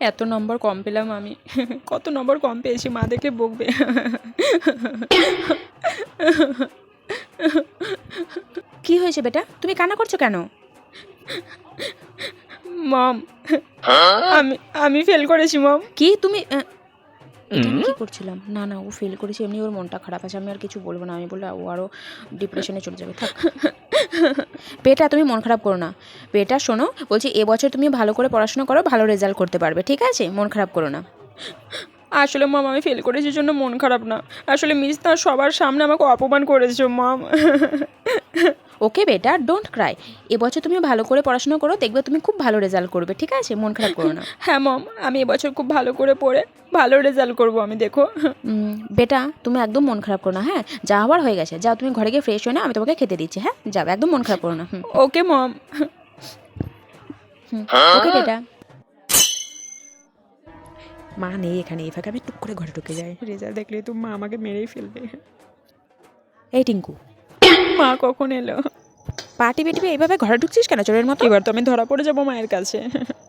এত নম্বর কম পেলাম আমি। কত নম্বর কম পেয়েছি মা দেখে বকবে। কি হয়েছে বেটা? তুমি কান্না করছ কেন? মম আমি আমি ফেল করেছি মম। কি? তুমি এটা আমি কি করছিলাম? না না ও ফেল করেছে এমনি ওর মনটা খারাপ আছে আমি আর কিছু বলব না। আমি বললে ও আরও ডিপ্রেশনে চলে যাবে থাক। পেটা তুমি মন খারাপ করো না। পেটা শোনো বলছি এবছর তুমি ভালো করে পড়াশোনা করো ভালো রেজাল্ট করতে পারবে ঠিক আছে? মন খারাপ করো না। আসলে মম আমি ফেল করেছি জন্য মন খারাপ না। আসলে মিস তার সবার সামনে আমাকে অপমান করেছে মম ওকে বেটা ডোন্ট ক্রাই এবছর তুমি ভালো করে পড়াশোনা করো দেখবে তুমি খুব ভালো রেজাল্ট করবে ঠিক আছে? মন খারাপ করো না। হ্যাঁ মম আমি এবছর খুব ভালো করে পড়ে ভালো রেজাল্ট করব আমি দেখো। বেটা তুমি একদম মন খারাপ করো না হ্যাঁ? যা হওয়ার হয়ে গেছে যাও তুমি ঘরে গিয়ে ফ্রেশ হয়ে না আমি তোমাকে খেতে দিচ্ছি হ্যাঁ? যাও একদম মন খারাপ করো না ওকে মম ওকে বেটা। মা নেই এখানে এই ফাঁকে আমি টুক করে ঘরে ঢুকে যাই রেজাল্ট দেখলে তো মা আমাকে মেরেই ফেলবে। এই টিঙ্কু। মা কখন এলো? পার্টি বেটিবে এইভাবে ঘরে ঢুকছিস কেন? চোরের মতো? এবার তো আমি ধরা পড়ে যাব মায়ের কাছে।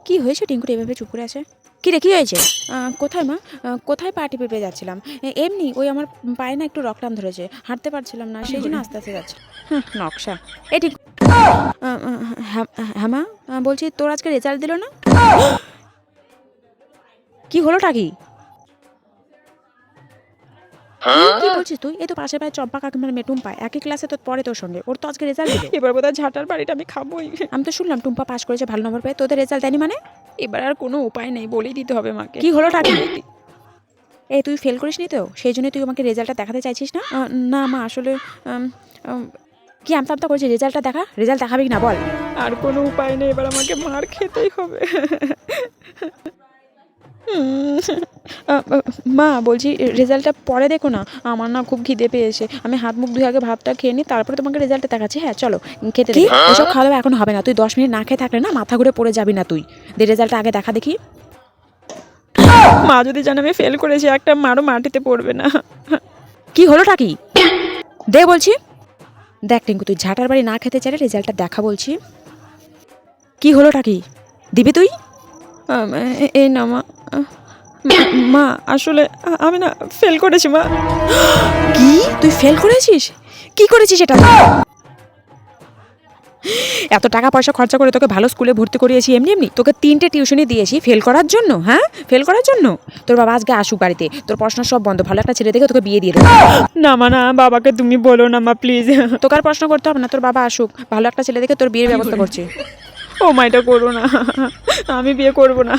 কি হয়েছে টিঙ্কুর এভাবে চুপ করে আছে? কি রে কি হয়েছে? কোথায় মা? কোথায় পার্টি পেপে যাচ্ছিলাম? এমনি ওই আমার পায়ে না একটু রকটাম ধরেছে। হাঁটতে পারছিলাম না সেই জন্য আস্তে আস্তে যাচ্ছে। নকশা। এই ঠিক হ্যাঁ মা? বলছি তোর আজকে রেজাল্ট দিল না? কি হলোটা কি কি বলছিস তুই এই তো পাশে পায়ে চম্পা কাকিমার মেয়ে টুম্পা একই ক্লাসে তো পড়ে তোর সঙ্গে। ওর তো আজকে রেজাল্ট দিবে। এবার বোধহয় ঝাঁটার বাড়িটা আমি খাবোই। আমি তো শুনলাম টুম্পা পাস করেছে ভালো নম্বর পেয়ে। তোদের রেজাল্ট দেয়নি মানে? এবার আর কোনো উপায় নেই বলেই দিতে হবে মাকে। কি হলো টাকি এই তুই ফেল করিসনি তো? সেই জন্য তুই আমাকে রেজাল্টটা দেখাতে চাইছিস না? না মা আসলে কি আমতা আমতা করছিস রেজাল্টটা দেখা? রেজাল্ট দেখাবি কি না বল। আর কোনো উপায় নেই এবার আমাকে মার খেতেই হবে। মা বলছি রেজাল্টটা পরে দেখো না। আমার না খুব খিদে পেয়েছে। আমি হাত মুখ ধুয়ে আগে ভাতটা খেয়ে নিই তারপরে তোমাকে রেজাল্টটা দেখাচ্ছি। হ্যাঁ চলো খেতে কি? দে এসব খাওয়া দাওয়া এখন হবে না। তুই দশ মিনিট না খেয়ে থাকলে না মাথা ঘুরে পড়ে যাবি না তুই। দে রেজাল্টটা আগে দেখা দেখি। মা যদি জানে আমি ফেল করেছি একটা মারও মাটিতে পড়বে না। কি হলোটা কি? দে বলছি। দেখ টিঙ্কু তুই ঝাঁটার বাড়ি না খেতে চাইলে রেজাল্টটা দেখা বলছি। কি হলোটা কি? দিবি তুই? এই না মা। মা- আসলে আমি না ফেল করেছি মা। কি? তুই ফেল করেছিস? কি করেছিস এটা? এত টাকা পয়সা খরচা করে তোকে ভালো স্কুলে ভর্তি করিয়েছি এমনি এমনি। তোকে তিনটে টিউশনি দিয়েছি ফেল করার জন্য হ্যাঁ? ফেল করার জন্য? তোর বাবা আজকে আসুক বাড়িতে। তোর পড়াশোনা সব বন্ধ। ভালো একটা ছেলে দেখে তোকে বিয়ে দিয়ে দেবে। না মা না বাবাকে তুমি বলো না মা প্লিজ তোকে আর পড়াশোনা করতে হবে না তোর বাবা আসুক। ভালো একটা ছেলে দেখে তোর বিয়ের ব্যবস্থা করছে। ও মা এটা করো না। আমি বিয়ে করব না।